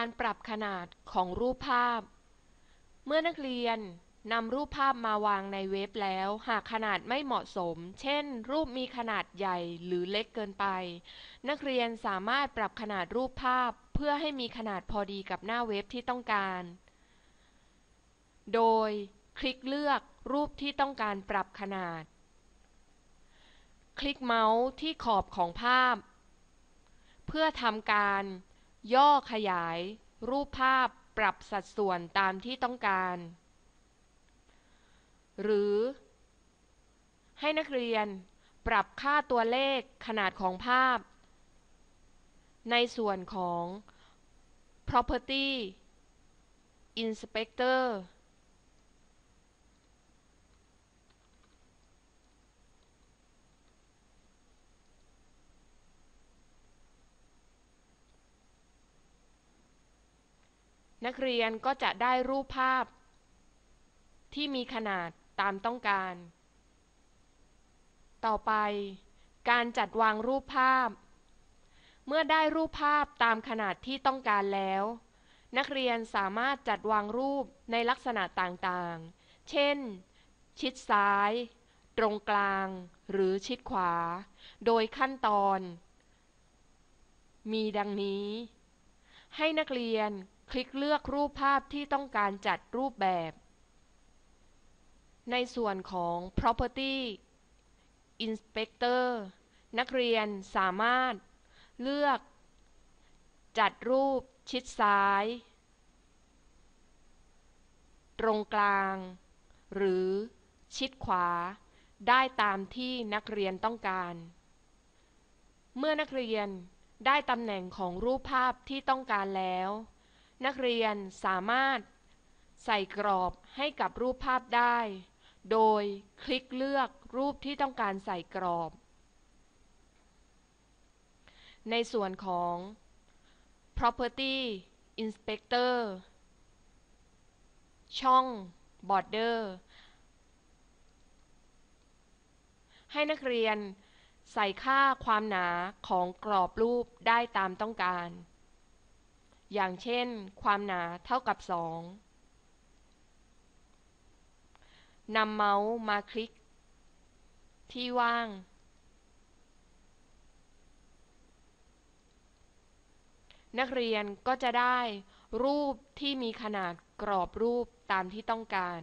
การปรับขนาดของรูปภาพ เมื่อนักเรียนนำรูปภาพมาวางในเว็บแล้ว หากขนาดไม่เหมาะสม เช่น รูปมีขนาดใหญ่หรือเล็กเกินไป นักเรียนสามารถปรับขนาดรูปภาพเพื่อให้มีขนาดพอดีกับหน้าเว็บที่ต้องการ โดยคลิกเลือกรูปที่ต้องการปรับขนาด คลิกเมาส์ที่ขอบของภาพ เพื่อทำการ ย่อขยาย รูปภาพปรับสัดส่วนตามที่ต้องการ หรือ ให้นักเรียนปรับค่าตัวเลขขนาดของภาพ ในส่วนของ property inspector นักเรียนก็จะได้รูปภาพ ที่มีขนาดตามต้องการ ต่อไป การจัดวางรูปภาพ เมื่อได้รูปภาพตามขนาดที่ต้องการแล้ว นักเรียนสามารถจัดวางรูปในลักษณะต่างๆ เช่น ชิดซ้าย ตรงกลาง หรือชิดขวา โดยขั้นตอน มีดังนี้ ให้นักเรียนคลิกเลือกรูปภาพที่ต้องการจัดรูปแบบ ในส่วนของ property inspector นักเรียนสามารถเลือก จัดรูปชิดซ้าย ตรงกลาง หรือชิดขวา ได้ตามที่นักเรียนต้องการ เมื่อนักเรียน ได้ตำแหน่งของรูปภาพที่ต้องการแล้ว นักเรียนสามารถใส่กรอบให้กับรูปภาพได้ โดยคลิกเลือกรูปที่ต้องการใส่กรอบ ในส่วนของ property inspector ช่อง border ให้นักเรียน ใส่ค่าความหนาของกรอบรูปได้ตามต้องการ อย่างเช่น ความหนาเท่ากับ 2นำเมาส์มาคลิก ที่ว่าง นักเรียนก็จะได้รูปที่มีขนาดกรอบรูปตามที่ต้องการ